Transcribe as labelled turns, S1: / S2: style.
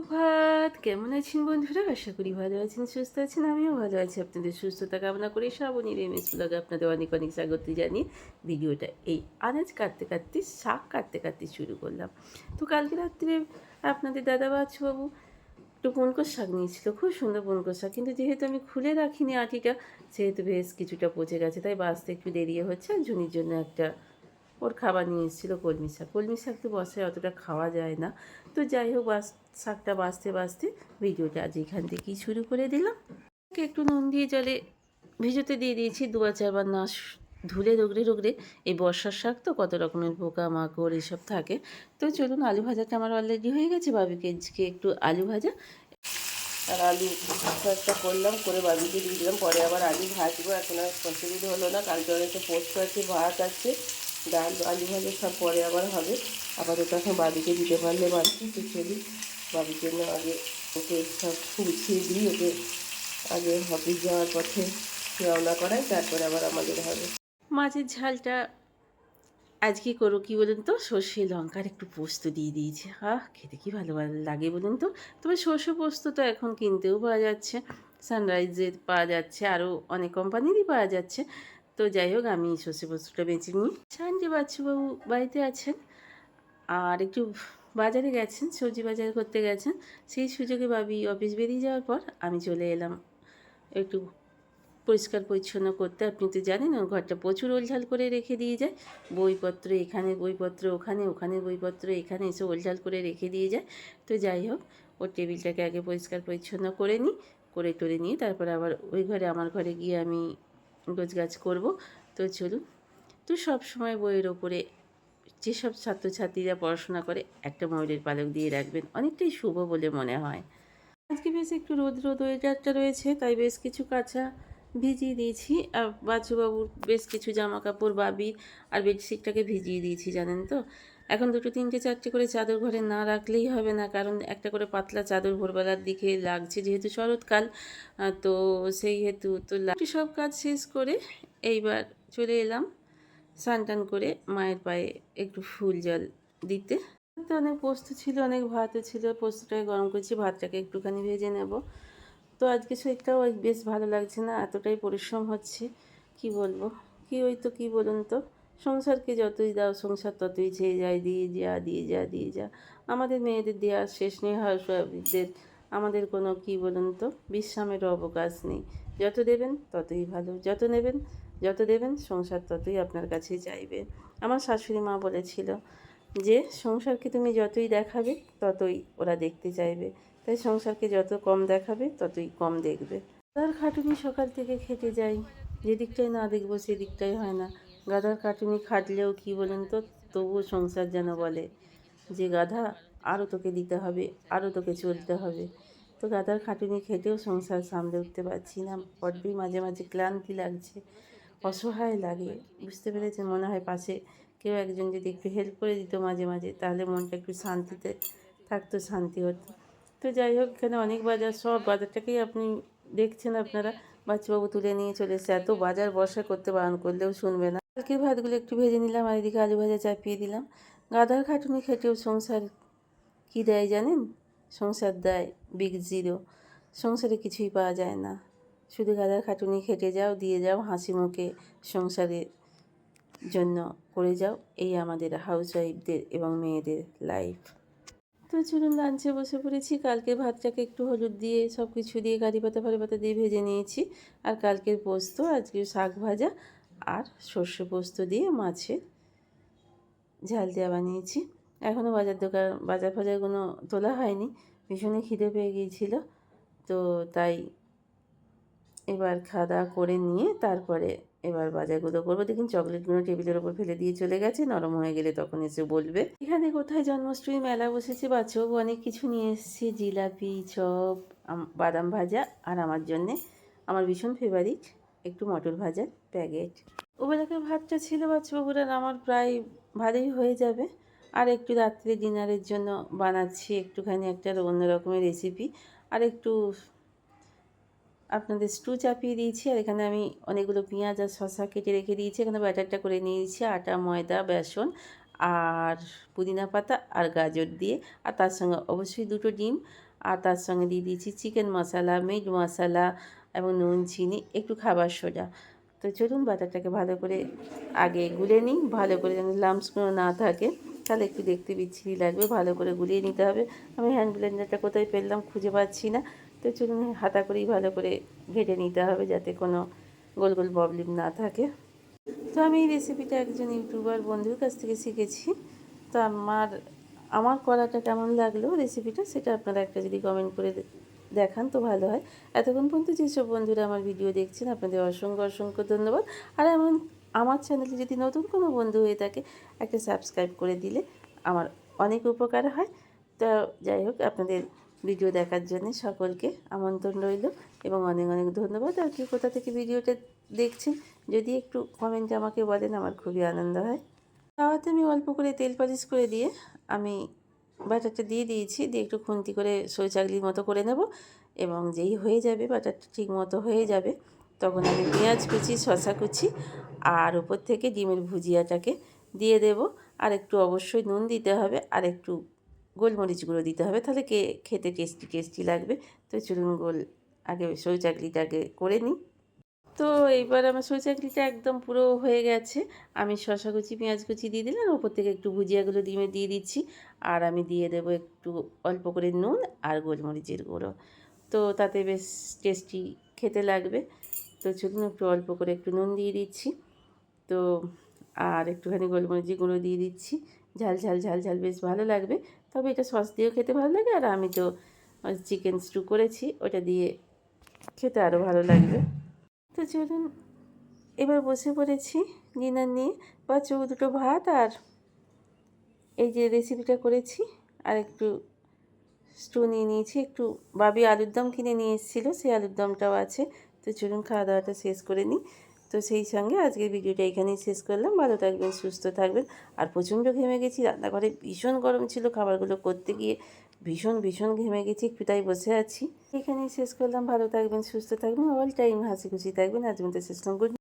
S1: সুপ্রভাত কেমন আছেন বন্ধুরা? আশা করি ভালো আছেন, সুস্থ আছেন, আমিও ভালো আছি। আপনাদের সুস্থতা কামনা করে শ্রাবণীর এমএস ব্লগে আপনাদের অনেক অনেক স্বাগত জানিয়ে ভিডিওটা এই আনাজ কাটতে কাটতে, শাক কাটতে কাটতে শুরু করলাম। তো কালকে রাত্রে আপনাদের দাদা বাচ্চুবাবু একটু পনকর শাক নিয়েছিল, খুব সুন্দর পনকর শাক। কিন্তু যেহেতু আমি খুলে রাখিনি আটিটা, সেহেতু বেশ কিছুটা পচে গেছে, তাই বাঁচতে একটু দেরি হচ্ছে, আর জন্য একটা ওর খাবার নিয়ে এসেছিল কলমি শাক। কলমি শাক তো বসায় অতটা খাওয়া যায় না। তো যাই হোক, বাস, শাকটা বাঁচতে বাঁচতে ভিডিওটা আজ এখান থেকেই শুরু করে দিলাম। একটু নুন দিয়ে জলে ভিজোতে দিয়ে দিয়েছি। দু আর চারবার না ধুলে রোগড়ে রোগড়ে। এই বর্ষার শাক তো কত রকমের পোকা, মাকড় এসব থাকে। তো চলুন, আলু ভাজাটা আমার অলরেডি হয়ে গেছে। বাবিকে আজকে একটু আলু ভাজা। আর আলু একটা করলাম, করে বাবিকে দিয়ে দিলাম। পরে আবার আলু ভাজবো। এখন আর হলো না। কালকে অনেকটা পোস্ত আছে, ভাত আছে। ডাল আলু ভাজা সব পরে আবার হবে। আপাতত এখন বাবিকে দিতে পারলে বাড়িতে তো চলি বাবির জন্য আগে ওকে সব গুছিয়ে দিই, ওকে আগে অফিস যাওয়ার পথে রওনা করাই, তারপরে আবার আমাদের হবে। মাছের ঝালটা আজকে করো কি বলুন তো? সর্ষে লঙ্কার একটু পোস্ত দিয়ে দিয়েছে। আহ, খেতে কি ভালো ভালো লাগে বলুন তো? তবে সর্ষে পোস্ত তো এখন কিনতেও পাওয়া যাচ্ছে। সানরাইজের পাওয়া যাচ্ছে, আরও অনেক কোম্পানিরই পাওয়া যাচ্ছে। তো যাই হোক, আমি সর্ষে পোস্তটা বেঁচে নিই। সানডে বাচ্চুবাবু বাড়িতে আছেন আর একটু বাজারে গেছেন, সবজি বাজার করতে গেছেন। সেই সুযোগে ভাবি অফিস বেরিয়ে যাওয়ার পর আমি চলে এলাম। একটু পরিষ্কার পরিচ্ছন্ন করতে। আপনি তো জানেন, ওর ঘরটা প্রচুর ওলঝাল করে রেখে দিয়ে যায়। বইপত্র এখানে, বইপত্র ওখানে ওখানে বইপত্র এখানে এসে ওলঝাল করে রেখে দিয়ে যায়। তো যাই হোক, ওর টেবিলটাকে আগে পরিষ্কার পরিচ্ছন্ন করে নিই, করে টরে নিয়ে তারপরে আবার ওই ঘরে, আমার ঘরে গিয়ে আমি গোছগাছ করব। তো চলুন। তো সব সময় বইয়ের ওপরে যেসব ছাত্রছাত্রীরা পড়াশোনা করে, একটা ময়ূরের পালক দিয়ে রাখবেন। অনেকটাই শুভ বলে মনে হয়। আজকে বেশ একটু রোদ রোদ ওয়েদারটা রয়েছে, তাই বেশ কিছু কাঁচা ভিজিয়ে দিয়েছি। আর বাচ্চুবাবুর বেশ কিছু জামা কাপড় বাবি আর বেডশিটটাকে ভিজিয়ে দিয়েছি, জানেন তো? এখন দুটো তিনটে চারটে করে চাদর ঘরে না রাখলেই হবে না। কারণ একটা করে পাতলা চাদর ভোরবেলার দিকে লাগছে যেহেতু শরৎকাল তো সেই হেতু তো সব কাজ শেষ করে এইবার চলে এলাম স্নান টান করে মায়ের পায়ে একটু ফুল জল দিতে। তো অনেক পোস্ত ছিল, অনেক ভাতও ছিল, পোস্তটাকে গরম করছি, ভাতটাকে একটুখানি ভেজে নেব। তো আজকে শরীরটাও বেশ ভালো লাগছে না, এতটাই পরিশ্রম হচ্ছে, কি বলব? কি ওই তো কি বলুন তো? সংসারকে যতই দাও, সংসার ততই চেয়ে যায়, দিয়ে যা দিয়ে যা দিয়ে যা। আমাদের মেয়েদের দেওয়ার শেষ নেই হাউসওয়াইফদের আমাদের কোনো কি বলুন তো, বিশ্রামের অবকাশ নেই। যত দেবেন ততই ভালো, যত নেবেন, যত দেবেন সংসার ততই আপনার কাছে চাইবে। আমার শাশুড়ি মা বলেছিল যে, সংসারকে তুমি যতই দেখাবে, ততই ওরা দেখতে চাইবে। তাই সংসারকে যত কম দেখাবে, ততই কম দেখবে। তার খাটুনি সকাল থেকে খেটে যাই। যেদিকটাই না দেখব সেদিকটাই হয় না। গাধার খাটুনি খাটলেও কি বলেন তো? তবুও সংসার যেন বলে যে, গাধা আরও তোকে দিতে হবে আরও তোকে চলতে হবে। তো গাধার খাটুনি খেটেও সংসার সামলে উঠতে পারছি না। বড্ডই মাঝে মাঝে ক্লান্তি লাগছে, অসহায় লাগে। বুঝতে পেরেছেন? মনে হয় পাশে কেউ একজন যদি একটু হেল্প করে দিত মাঝে মাঝে, তাহলে মনটা একটু শান্তিতে থাকতো, শান্তি হতো। তো যাই হোক, এখানে অনেক বাজার, সব বাজারটাকেই আপনি দেখছেন আপনারা। বাচ্চাবাবু তুলে নিয়ে চলে এসেছে। এত বাজার বসা করতে বারণ করলেও শুনবে না। কালকের ভাতগুলো একটু ভেজে নিলাম আর এদিকে আলু ভাজা চাপিয়ে দিলাম। গাদার খাটুনি খেটেও সংসার কী দেয় জানেন? সংসার দেয় বিগ জিরো সংসারে কিছুই পাওয়া যায় না। শুধু গাদার খাটুনি খেটে যাও, দিয়ে যাও, হাসি মুখে সংসারের জন্য করে যাও। এই আমাদের হাউস ওয়াইফদের এবং মেয়েদের লাইফ তো চলুন লাঞ্চে বসে পড়েছি। কালকে ভাতটাকে একটু হলুদ দিয়ে সব কিছু দিয়ে, কারি পাতা ফারি পাতা দিয়ে ভেজে নিয়েছি। আর কালকের পোস্ত, আজকে শাক ভাজা আর সর্ষে পোস্ত দিয়ে মাছের ঝাল দেওয়া বানিয়েছি। এখনও বাজার দোকান, বাজার ফাজার কোনো তোলা হয়নি। ভীষণই খিদে পেয়ে গিয়েছিল। তো তাই এবার খাওয়া দাওয়া করে নিয়ে তারপরে এবার বাজারগুলো করব। দেখুন চকলেটগুলো টেবিলের ওপর ফেলে দিয়ে চলে গেছে। নরম হয়ে গেলে তখন এসে বলবে, এখানে কোথায় জন্মাষ্টমী মেলা বসেছে বা বাচ্চাও অনেক কিছু নিয়ে এসেছে। জিলাপি, চপ বাদাম ভাজা আর আমার জন্যে আমার ভীষণ ফেভারিট একটু মটর ভাজার প্যাকেট। ওবেলাকার ভাতটা ছিল বাচ্চাবাবুর আমার প্রায় ভালোই হয়ে যাবে। আর একটু রাত্রে ডিনারের জন্য বানাচ্ছি একটুখানি একটা অন্য রকমের রেসিপি আর একটু আপনাদের স্টু চাপিয়ে দিয়েছি, আর এখানে আমি অনেকগুলো পেঁয়াজ আর শশা কেটে রেখে দিয়েছি। এখানে ব্যাটারটা করে নিয়েছি, আটা, ময়দা, বেসন আর পুদিনা পাতা আর গাজর দিয়ে। আর তার সঙ্গে অবশ্যই দুটো ডিম। আর তার সঙ্গে দিয়ে দিয়েছি চিকেন মশলা, মিট মশলা এবং নুন, চিনি, একটু খাবার সোডা। তো চলুন বাটারটাকে ভালো করে আগে গুলে নিই। ভালো করে যেন লাম্পসগুলো না থাকে, তাহলে একটু দেখতে বিচ্ছিরি লাগবে। ভালো করে গুলিয়ে নিতে হবে। আমি হ্যান্ড ব্লেন্ডারটা কোথায় পেলাম খুঁজে পাচ্ছি না। তো চলুন হাতা করেই ভালো করে ঘেটে নিতে হবে যাতে কোনো গোল গোল প্রবলেম না থাকে। তো আমি এই রেসিপিটা একজন ইউটিউবার বন্ধুর কাছ থেকে শিখেছি। তো আমার আমার করাটা কেমন লাগল রেসিপিটা সেটা আপনারা একটা যদি কমেন্ট করে দেখান তো ভালো হয়। এতক্ষণ পর্যন্ত যেসব বন্ধুরা আমার ভিডিও দেখছেন, আপনাদের অসংখ্য অসংখ্য ধন্যবাদ। আর এমন, আমার চ্যানেলে যদি নতুন কোনো বন্ধু হয়ে থাকে, একটা সাবস্ক্রাইব করে দিলে আমার অনেক উপকার হয়। তো যাই হোক, আপনাদের ভিডিও দেখার জন্য সকলকে আমন্ত্রণ রইল এবং অনেক অনেক ধন্যবাদ। আর কি কোথা থেকে ভিডিওটা দেখছেন, যদি একটু কমেন্টে আমাকে বলেন, আমার খুবই আনন্দ হয়। তাওয়াতে আমি অল্প করে তেল পালিশ করে দিয়ে আমি বাটারটা দিয়ে দিয়েছি। দিয়ে একটু খুন্তি করে সই চাকলির মতো করে নেব এবং যেই হয়ে যাবে বাটারটা ঠিক মতো হয়ে যাবে তখন আমি পেঁয়াজ কুচি শশা কুচি আর উপর থেকে ডিমের ভুজিয়াটাকে দিয়ে দেব। আর একটু অবশ্যই নুন দিতে হবে আর একটু গোলমরিচ গুঁড়ো দিতে হবে তাহলে কে খেতে টেস্টি টেস্টি লাগবে। তো চুলুন গোল আগে সই চাকলিটাকে করে নিই। তো এইবার আমার সই চাকলিটা একদম পুরো হয়ে গেছে। আমি শশা কুচি, পেঁয়াজ কুচি দিয়ে দিলাম, ওপর থেকে একটু ভুজিয়াগুলো ডিমে দিয়ে দিচ্ছি। আর আমি দিয়ে দেবো একটু অল্প করে নুন আর গোলমরিচের গুঁড়ো। তো তাতে বেশ টেস্টি খেতে লাগবে। তো চলুন একটু অল্প করে একটু নুন দিয়ে দিচ্ছি। তো আর একটুখানি গোলমরিচের গুঁড়ো দিয়ে দিচ্ছি। ঝাল ঝাল ঝাল ঝাল বেশ ভালো লাগবে। তবে এটা সস দিয়েও খেতে ভালো লাগে আর আমি তো চিকেন স্টু করেছি, ওটা দিয়ে খেতে আরও ভালো লাগবে। তো চলুন, এবার বসে পড়েছি ডিনার নিয়ে। বা চৌ দুটো ভাত আর এই যে রেসিপিটা করেছি আর একটু স্টু নিয়ে নিয়েছি। একটু বাবি আলুর দম কিনে নিয়ে এসেছিল, সেই আলুর দমটাও আছে। তো চলুন খাওয়া দাওয়াটা শেষ করে নিই। তো সেই সঙ্গে আজকের ভিডিওটা এখানেই শেষ করলাম। ভালো থাকবেন, সুস্থ থাকবেন। আর প্রচণ্ড ঘেমে গেছি, রান্নাঘরে ভীষণ গরম ছিল, খাবারগুলো করতে গিয়ে ভীষণ ভীষণ ঘেমে গেছি একটুটাই বসে আছি। এখানেই শেষ করলাম। ভালো থাকবেন, সুস্থ থাকবেন। অল টাইম হাসি খুশি থাকবেন। আজ মধ্যে শেষ গুড